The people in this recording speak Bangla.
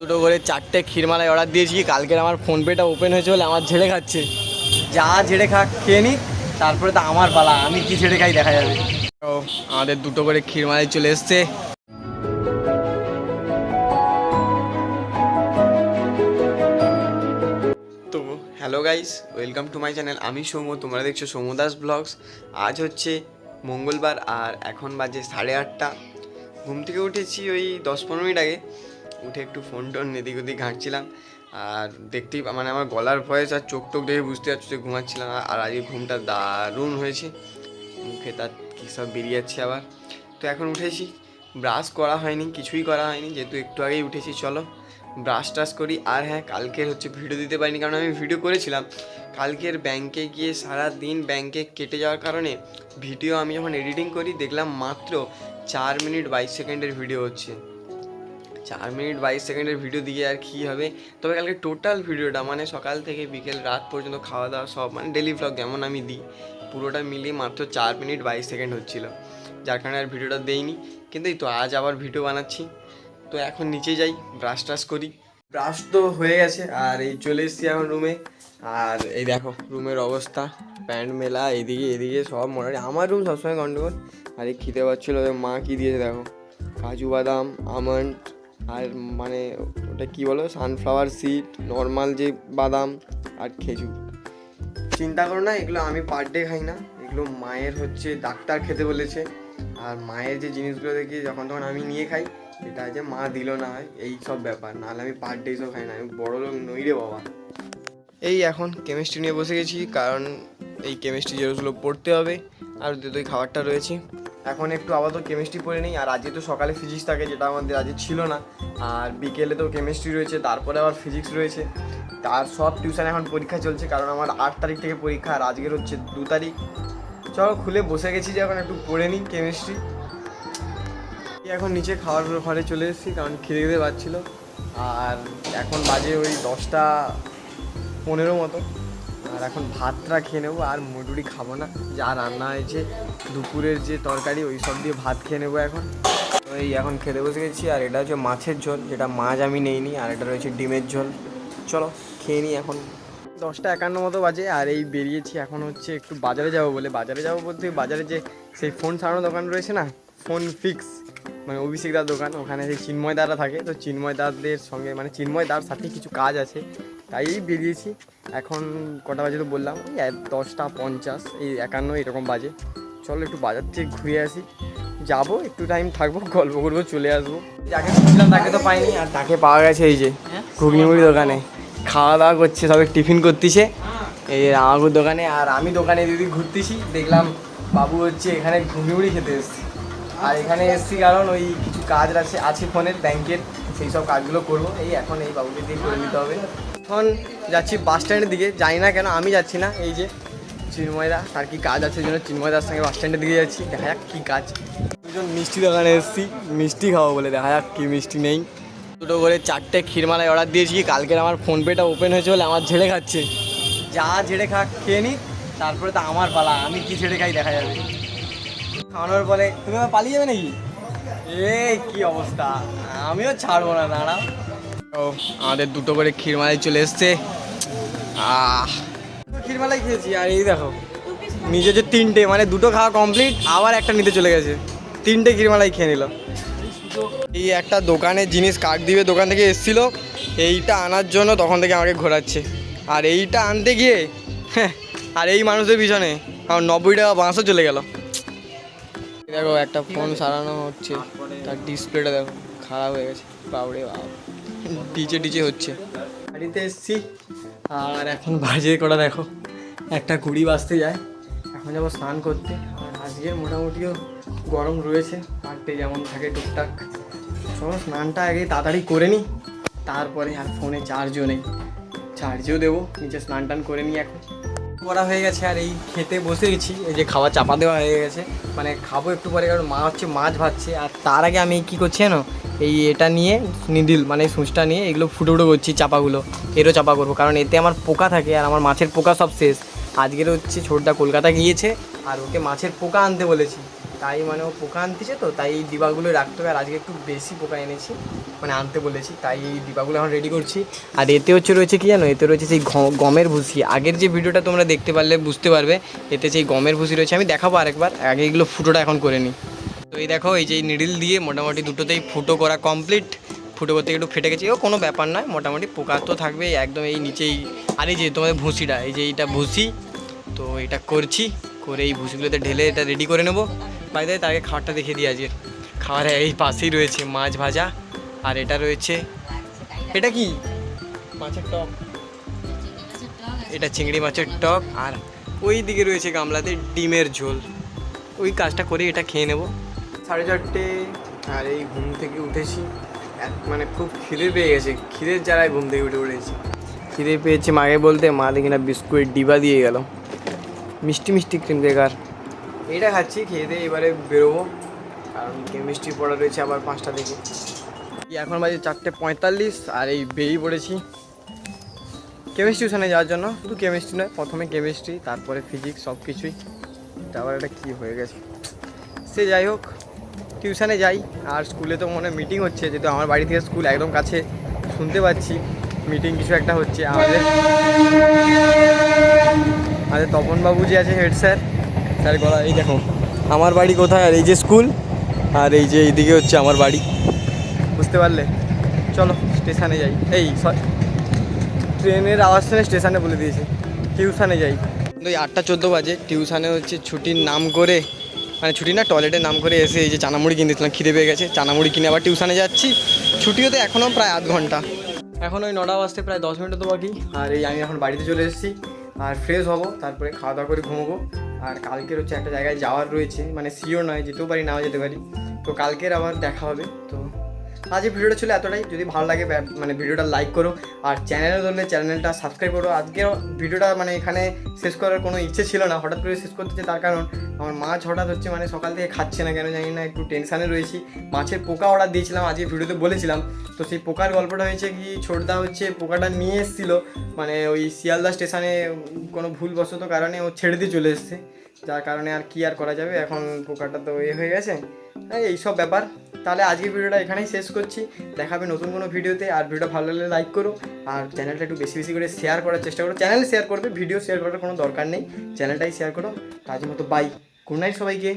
দুটো করে চারটে ক্ষীরমালাই অর্ডার দিয়েছি, কালকের আমার ফোনপেটা ওপেন হয়েছে বলে আমার ঝেড়ে খাচ্ছে। যা ঝেড়ে খা, খেয়ে নি, তারপরে তো আমার পালা, আমি কি ঝেড়ে খাই দেখা যাবে। তো আমাদের দুটো করে ক্ষীরমালাই চলে এসছে। তো hello guys welcome to my channel আমি সৌম্য, তোমরা দেখছ সৌম্য দাস ব্লগস আজ হচ্ছে মঙ্গলবার আর এখন বাজে সাড়ে আটটা। ঘুম থেকে উঠেছি ওই দশ পনেরো মিনিট আগে। উঠে একটু ফোন টোন এদিক ওদিক ঘাঁটছিলাম। আর দেখতেই মানে আমার গলার ভয়েস আর চোখ টোক দেখে বুঝতে পারছ যে ঘুমাচ্ছিলাম। আর- আজকে ঘুমটা দারুণ হয়েছে। মুখে তার কী সব বেরিয়ে যাচ্ছে আবার। তো এখন উঠেছি। ব্রাশ করা হয়নি, কিছুই করা হয়নি। যেহেতু একটু আগেই উঠেছি, চলো। ব্রাশ টাশ করি। আর হ্যাঁ কালকের হচ্ছে ভিডিও দিতে পারিনি, কারণ আমি ভিডিও করেছিলাম। কালকের ব্যাংকে গিয়ে সারা দিন ব্যাংকে কেটে যাওয়ার কারণে ভিডিও আমি যখন এডিটিং করি, দেখলাম মাত্র চার মিনিট বাইশ সেকেন্ডের ভিডিও হচ্ছে। চার মিনিট বাইশ সেকেন্ডের ভিডিও দিয়ে আর কী হবে? তবে কালকে টোটাল ভিডিওটা মানে সকাল থেকে বিকেল রাত পর্যন্ত খাওয়া দাওয়া সব মানে ডেলি ভ্লগ যেমন আমি দিই, পুরোটা মিলিয়ে মাত্র চার মিনিট বাইশ সেকেন্ড হচ্ছিল। যার কারণে আর ভিডিওটা দেইনি। কিন্তু এই তো আজ আবার ভিডিও বানাচ্ছি। তো এখন নিচে যাই ব্রাশ টাশ করি। ব্রাশ তো হয়ে গেছে, আর এই চলে এসেছি এখন রুমে আর এই দেখো রুমের অবস্থা। প্যান্ট মেলা, এদিকে এদিকে সব মোটামুটি। আমার রুম সবসময় গন্ডগোল। আর এই খিদে পাচ্ছিলো মা কী দিয়েছে দেখো? কাজু বাদাম, আমন্ড আর মানে ওটা কি বলো? সানফ্লাওয়ার সিড নর্মাল যে বাদাম আর খেজুর। চিন্তা করো না, এগুলো আমি পার ডে খাই না। এগুলো মায়ের হচ্ছে ডাক্তার খেতে বলেছে। আর মায়ের যে জিনিসগুলো দেখি, যখন তখন আমি নিয়ে খাই এটা যে মা দিল না হয়, এই সব ব্যাপার। নাহলে আমি পার ডে সব খাই না। আমি বড় লোক নই রে বাবা। এই এখন কেমিস্ট্রি নিয়ে বসে গেছি, কারণ এই কেমিস্ট্রি জিনিসগুলো পড়তে হবে, আর দুটোই খাবারটা রয়েছে। এখন একটু আপাতত কেমিস্ট্রি পড়ে নিই, আর আজকে তো সকালে ফিজিক্স থাকে, যেটা আমাদের আজকে ছিল না। আর বিকেলে তো কেমিস্ট্রি রয়েছে, তারপরে আবার ফিজিক্স রয়েছে। তার সব টিউশন এখন পরীক্ষা চলছে, কারণ আমার আট তারিখ থেকে পরীক্ষা, আর আজকের হচ্ছে দু তারিখ। চলো খুলে বসে গেছি যে এখন একটু পড়ে নিই কেমিস্ট্রি এখন নিচে খাওয়ার ঘরে চলে এসেছি, কারণ খিদে খিদে পাচ্ছিল। আর এখন বাজে ওই দশটা পনেরো মতো। আর এখন ভাতটা খেয়ে নেব, আর মুড়ুড়ি খাব না। যা রান্না হয়েছে, দুপুরের যে তরকারি, ওই সব দিয়ে ভাত খেয়ে নেব এখন। তো এই এখন খেতে বসে গেছি, আর এটা হচ্ছে মাছের ঝোল, যেটা মাছ আমি নেইনি, আর এটা রয়েছে ডিমের ঝোল। চলো, খেয়ে নিই এখন। দশটা একান্ন মতো বাজে, আর এই বেরিয়েছি এখন হচ্ছে একটু বাজারে যাব বলে। বাজারে যাব বলতে বাজারে যে সেই ফোন সারানো দোকান রয়েছে না, ফোন ফিক্স মানে অভিষেক দার দোকান, ওখানে সেই চিন্ময় দারা থাকে। তো চিন্ময় দাদের সঙ্গে মানে চিন্ময় দার সাথে কিছু কাজ আছে। তাই বেরিয়েছি। এখন কটা বাজে তো বললাম ওই দশটা পঞ্চাশ এই একান্ন এরকম বাজে। চলো একটু বাজার থেকে ঘুরে আসি। যাব একটু টাইম থাকব গল্প করব চলে আসব। যাকে খুঁজছিলাম তাকে তো পাইনি আর তাকে পাওয়া গেছে এই যে ঘুগনি মুড়ি দোকানে। খাওয়া দাওয়া করছে সবে টিফিন করতেছে। এই রামাগুর দোকানে আর আমি দোকানে দিদি ঘুরতেছি। দেখলাম বাবু হচ্ছে এখানে ঘুগনিমুড়ি খেতে এসছে। আর এখানে এসছি কারণ ওই কিছু কাজ আছে আছে ফোনের ব্যাংকের সেই সব কাজগুলো করব। এই এখন এই বাবুকে দিয়ে করে নিতে হবে। এখন যাচ্ছি বাস স্ট্যান্ডের দিকে। জানি না কেন আমি যাচ্ছি না। এই যে চিন্ময়দা, তার কি কাজ আছে জন্য চিন্ময়দার সঙ্গে বাস স্ট্যান্ডের দিকে যাচ্ছি। দেখা যাক কী কাজ। দুজন মিষ্টি দোকানে এসেছি। মিষ্টি খাব বলে। দেখা যাক কী মিষ্টি নেই। দুটো করে চারটে ক্ষীরমালায় অর্ডার দিয়েছি। কালকের আমার ফোনপেটা ওপেন হয়েছে বলে আমার ঝেড়ে খাচ্ছে। যা ঝেড়ে খা খেয়ে নি। তারপরে তো আমার পালা। আমি কি ঝেড়ে খাই দেখা যাবে। খাওয়ানোর পরে তুমি পালিয়ে যাবে নাকি? এ কি অবস্থা? আমিও ছাড়বো না দাঁড়াও ও আমাদের দুটো করে ক্ষীরমালাই চলে এসছে। আহ। ক্ষীরমালাই খেয়েছি আর এই দেখো নিজে যে তিনটে মানে দুটো খাওয়া কমপ্লিট আবার একটা নিতে চলে গেছে। তিনটে ক্ষীরমালাই খেয়ে নিল। এই একটা দোকানে জিনিস দিবে দোকান থেকে এসেছিল এইটা আনার জন্য তখন থেকে আমাকে ঘোরাচ্ছে। আর এইটা আনতে গিয়ে হ্যাঁ, আর এই মানুষদের পিছনে আমার নব্বই টাকা বাঁশও চলে গেল। দেখো, একটা ফোন সারানো হচ্ছে। তার ডিসপ্লেটা দেখো, খারাপ হয়ে গেছে। বাবরে বাপ। ডিচে ডিচে হচ্ছে। বাড়িতে এসছি। আর এখন বাজে করা দেখো। একটা কুড়ি বাজতে যায়। এখন যাব স্নান করতে। আর আজকে মোটামুটিও গরম রয়েছে। পারতে যেমন থাকে টুকটাক। চলো, স্নানটা আগে তাড়াতাড়ি করে নিই তারপরে আর ফোনে চার্জও নেই। চার্জও দেবো। নিচে স্নান টান করে নিই এখন। করা হয়ে গেছে আর এই খেতে বসে গেছি এই যে খাওয়া চাপা দেওয়া হয়ে গেছে। মানে খাব একটু পরে, কারণ মা হচ্ছে মাছ ভাজছে। আর তার আগে আমি কি করছি জানো? এই এটা নিয়ে নিডিল মানে সুঁচটা নিয়ে এগুলো ফুটো ফুটো করছি চাপাগুলো। এরও চাপা করব, কারণ এতে আমার পোকা থাকে আর আমার মাছের পোকা সব শেষ। আজকের হচ্ছে ছোটটা কলকাতা গিয়েছে আর ওকে মাছের পোকা আনতে বলেছি। তাই মানে ও পোকা আনতেছে তো, তাই এই ডিবাগুলো রাখতে হবে। আর আজকে একটু বেশি পোকা এনেছি মানে আনতে বলেছি, তাই এই ডিবাগুলো এখন রেডি করছি। আর এতে হচ্ছে রয়েছে কি জানো? এতে রয়েছে সেই গমের ভুসি। আগের যে ভিডিওটা তোমরা দেখতে পারলে বুঝতে পারবে, এতে সেই গমের ভুসি রয়েছে। আমি দেখাবো আরেকবার, আগে এগুলো ফুটোটা এখন করে নিই। তো এই দেখো, এই যে নিডিল দিয়ে মোটামুটি দুটোতেই ফুটো করা কমপ্লিট ফুটো করতে একটু ফেটে গেছে। ও কোনো ব্যাপার নয়, মোটামুটি পোকা তো থাকবে একদম এই নিচেই। আর এই যে তোমাদের ভুসিটা, এই যে এইটা ভুসি, তো এটা করছি, করে এই ভুসিগুলোতে ঢেলে এটা রেডি করে নেব। বাইরে দেয়, তাকে খাবারটা দেখিয়ে দিই আজকে। খাবার এই পাশেই রয়েছে, মাছ ভাজা আর এটা রয়েছে, এটা কি? মাছের টক। এটা চিংড়ি মাছের টক আর ওই দিকে রয়েছে গামলাতে ডিমের ঝোল। ওই কাজটা করে এটা খেয়ে নেব। সাড়ে চারটে আর এই ঘুম থেকে উঠেছি। মানে খুব খিদে পেয়ে গেছে। খিদের জ্বালায় ঘুম থেকে উঠে উঠেছি খিদে পেয়েছে মাকে বলতে, মা দেখি না বিস্কুটের ডিবা দিয়ে গেল। মিষ্টি মিষ্টি ক্রিম কেকার এইটা খাচ্ছি, খেয়ে দিয়ে এবারে বেরোবো। কারণ কেমিস্ট্রি পড়া রয়েছে আবার পাঁচটা থেকে। এখন বাজে চারটে পঁয়তাল্লিশ, আর এই বেরিয়ে পড়েছি। কেমিস্ট্রি টিউশনে যাওয়ার জন্য। শুধু কেমিস্ট্রি নয়, প্রথমে কেমিস্ট্রি তারপরে ফিজিক্স সব কিছুই। তারপর এটা কী হয়ে গেছে? সে যাই হোক টিউশনে যাই। আর স্কুলে তো মনে মিটিং হচ্ছে, যেহেতু আমার বাড়ি থেকে স্কুল একদম কাছে। শুনতে পাচ্ছি মিটিং কিছু একটা হচ্ছে। আমাদের আমাদের তপনবাবু যে আছে হেড স্যার স্যার গলা, এই দেখো, আমার বাড়ি কোথায় আর এই যে স্কুল, আর এই যে এইদিকে হচ্ছে আমার বাড়ি। বুঝতে পারলে? চলো, স্টেশনে যাই। এই সরি ট্রেনের আওয়াজ শুনে স্টেশনে বলে দিয়েছি, টিউশানে যাই। কিন্তু ওই আটটা চোদ্দ বাজে, টিউশানে হচ্ছে ছুটির নাম করে মানে ছুটি না, টয়লেটের নাম করে এসে এই যে চানামুড়ি কিনে দিয়েছিলাম, খিদে পেয়ে গেছে। চানামুড়ি কিনে আবার টিউশানে যাচ্ছি। ছুটিও তো এখনও প্রায় আধ ঘণ্টা। এখন ওই নটা বাজতে প্রায় দশ মিনিট তো বাকি, আর এই আমি এখন বাড়িতে চলে এসেছি। আর ফ্রেশ হব, তারপরে খাওয়া দাওয়া করে ঘুমোবো। আর কালকের হচ্ছে একটা জায়গায় যাওয়ার রয়েছে মানে সিও নয়, যেতেও পারি, নাও যেতে পারি। তো কালকের আবার দেখা হবে, তো আজ এই ভিডিওটা ছিল এতটাই। যদি ভালো লাগে মানে ভিডিওটা লাইক করো। আর চ্যানেলে ধরলে চ্যানেলটা সাবস্ক্রাইব করো। আজকের ভিডিওটা মানে এখানে শেষ করার কোনো ইচ্ছে ছিল না। হঠাৎ করে শেষ করতে হচ্ছে, তার কারণ আমার মাছ হঠাৎ হচ্ছে মানে সকাল থেকে খাচ্ছে না কেন জানি না, একটু টেনশানে রয়েছি। মাছের পোকা অর্ডার দিয়েছিলাম, আজকে ভিডিওতে বলেছিলাম। তো সেই পোকার গল্পটা হয়েছে কি, ছোটদা হচ্ছে পোকাটা নিয়ে এসেছিল। মানে ওই শিয়ালদা স্টেশনে কোনো ভুলবশত কারণে ও ছেড়ে দিয়ে চলে এসছে। যার কারণে আর কি আর করা যাবে? এখন পোকাটা তো এ হয়ে গেছে। এইসব ব্যাপার। তাহলে আজকের ভিডিওটা এখানেই শেষ করছি। দেখাবে নতুন কোনো ভিডিওতে। আর ভিডিওটা ভালো লাগলে লাইক করো। আর চ্যানেলটা একটু বেশি বেশি করে শেয়ার করার চেষ্টা করো। চ্যানেল শেয়ার করবে ভিডিও শেয়ার করার কোনো দরকার নেই। চ্যানেলটাই শেয়ার করো। তার মতো বাই গুড নাইট সবাইকে।